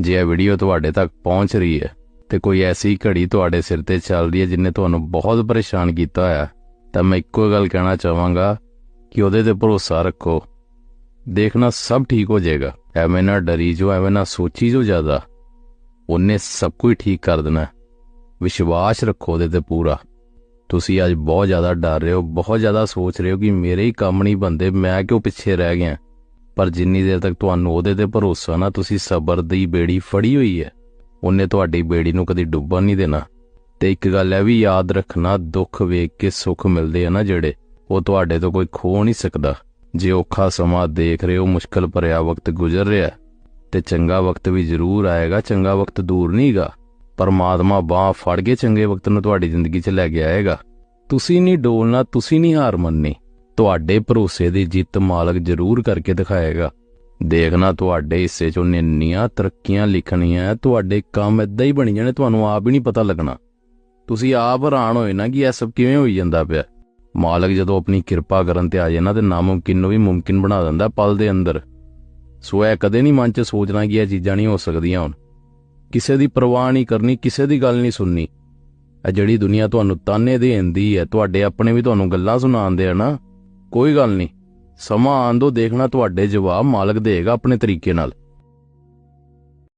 ਜੇ ਇਹ ਵੀਡੀਓ ਤੁਹਾਡੇ ਤੱਕ ਪਹੁੰਚ ਰਹੀ ਹੈ ਤੇ ਕੋਈ ਐਸੀ ਘੜੀ ਤੁਹਾਡੇ ਸਿਰ ਤੇ ਚੱਲ ਰਹੀ ਹੈ ਜਿਨੇ ਤੁਹਾਨੂੰ ਬਹੁਤ ਪਰੇਸ਼ਾਨ ਕੀਤਾ ਹੋਇਆ, ਤਾਂ ਮੈਂ ਇੱਕੋ ਗੱਲ ਕਹਿਣਾ ਚਾਹਾਂਗਾ ਕਿ ਉਹਦੇ ਤੇ ਭਰੋਸਾ ਰੱਖੋ। ਦੇਖਣਾ ਸਭ ਠੀਕ ਹੋ ਜਾਏਗਾ। ਐਵੇਂ ਨਾ ਡਰੀ ਜੋ, ਐਵੇਂ ਨਾ ਸੋਚੀ ਜੋ ਜ਼ਿਆਦਾ। ਉਹਨੇ ਸਭ ਕੁਝ ਠੀਕ ਕਰ ਦੇਣਾ। ਵਿਸ਼ਵਾਸ ਰੱਖੋ ਉਹਦੇ ਤੇ ਪੂਰਾ। ਤੁਸੀਂ ਅੱਜ ਬਹੁਤ ਜ਼ਿਆਦਾ ਡਰ ਰਹੇ ਹੋ, ਬਹੁਤ ਜ਼ਿਆਦਾ ਸੋਚ ਰਹੇ ਹੋ ਕਿ ਮੇਰੇ ਹੀ ਕੰਮ ਨਹੀਂ ਬੰਦੇ ਮੈਂ ਕਿਉਂ ਪਿੱਛੇ ਰਹਿ ਗਿਆ? ਪਰ ਜਿੰਨੀ ਦੇਰ ਤੱਕ ਤੁਹਾਨੂੰ ਉਹਦੇ ਤੇ ਭਰੋਸਾ ਨਾ ਤੁਸੀਂ ਸਬਰ ਦੀ ਬੇੜੀ ਫੜੀ ਹੋਈ ਹੈ ਉਹਨੇ ਤੁਹਾਡੀ ਬੇੜੀ ਨੂੰ ਕਦੀ ਡੁੱਬਣ ਨਹੀਂ ਦੇਣਾ। ਤੇ ਇੱਕ ਗੱਲ ਹੈ ਵੀ ਯਾਦ ਰੱਖਣਾ ਦੁੱਖ ਵੇਖ ਕੇ ਸੁੱਖ ਮਿਲਦੇ ਆ ਨਾ ਜਿਹੜੇ ਉਹ ਤੁਹਾਡੇ ਤੋਂ ਕੋਈ ਖੋ ਨਹੀਂ ਸਕਦਾ। ਜੇ ਔਖਾ ਸਮਾਂ ਦੇਖ ਰਹੇ ਹੋ ਮੁਸ਼ਕਲ ਭਰਿਆ ਵਕਤ ਗੁਜ਼ਰ ਰਿਹਾ ਹੈ, ਤੇ ਚੰਗਾ ਵਕਤ ਵੀ ਜ਼ਰੂਰ ਆਏਗਾ ਚੰਗਾ ਵਕਤ ਦੂਰ ਨਹੀਂਗਾ ਪਰਮਾਤਮਾ ਬਾਹ ਫੜ ਕੇ ਚੰਗੇ ਵਕਤ ਨੂੰ ਤੁਹਾਡੀ ਜ਼ਿੰਦਗੀ 'ਚ ਲੈ ਕੇ ਆਏਗਾ। ਤੁਸੀਂ ਨਹੀਂ ਡੋਲਣਾ ਤੁਸੀਂ ਨਹੀਂ ਹਾਰ ਮੰਨਣੀ। ਤੁਹਾਡੇ ਭਰੋਸੇ ਦੀ ਜਿੱਤ ਮਾਲਕ ਜ਼ਰੂਰ ਕਰਕੇ ਦਿਖਾਏਗਾ। ਦੇਖਣਾ ਤੁਹਾਡੇ ਹਿੱਸੇ ਚੋਂ ਉਹਨੇ ਇੰਨੀਆਂ ਤਰੱਕੀਆਂ ਲਿਖਣੀਆਂ, ਤੁਹਾਡੇ ਕੰਮ ਇਦਾਂ ਹੀ ਬਣੀ ਜਾਣੇ ਤੁਹਾਨੂੰ ਆਪ ਹੀ ਨਹੀਂ ਪਤਾ ਲੱਗਣਾ। ਤੁਸੀਂ ਆਪ ਹੈਰਾਨ ਹੋਏ ਨਾ ਕਿ ਇਹ ਸਭ ਕਿਵੇਂ ਹੋਈ ਜਾਂਦਾ ਪਿਆ। ਮਾਲਕ ਜਦੋਂ ਆਪਣੀ ਕਿਰਪਾ ਕਰਨ ਤੇ ਆ ਜਾਏ ਨਾ ਤੇ ਨਾਮੁਮਕਿਨ ਨੂੰ ਵੀ ਮੁਮਕਿਨ ਬਣਾ ਦਿੰਦਾ ਪਲ ਦੇ ਅੰਦਰ। ਸੋ ਇਹ ਕਦੇ ਨਹੀਂ ਮਨ 'ਚ ਸੋਚਣਾ ਕਿ ਇਹ ਚੀਜ਼ਾਂ ਨਹੀਂ ਹੋ ਸਕਦੀਆਂ ਹੁਣ। ਕਿਸੇ ਦੀ ਪਰਵਾਹ ਨਹੀਂ ਕਰਨੀ, ਕਿਸੇ ਦੀ ਗੱਲ ਨਹੀਂ ਸੁਣਨੀ। ਇਹ ਜਿਹੜੀ ਦੁਨੀਆ ਤੁਹਾਨੂੰ ਤਾਨੇ ਦੇਂਦੀ ਹੈ, ਤੁਹਾਡੇ ਆਪਣੇ ਵੀ ਤੁਹਾਨੂੰ ਗੱਲਾਂ ਸੁਣਾਉਂਦੇ ਆ ਨਾ। ਕੋਈ ਗੱਲ ਨਹੀਂ। ਸਮਾਂ ਆਉਣ ਦੋ ਦੇਖਣਾ ਤੁਹਾਡੇ ਜਵਾਬ ਮਾਲਕ ਦੇਗਾ ਆਪਣੇ ਤਰੀਕੇ ਨਾਲ।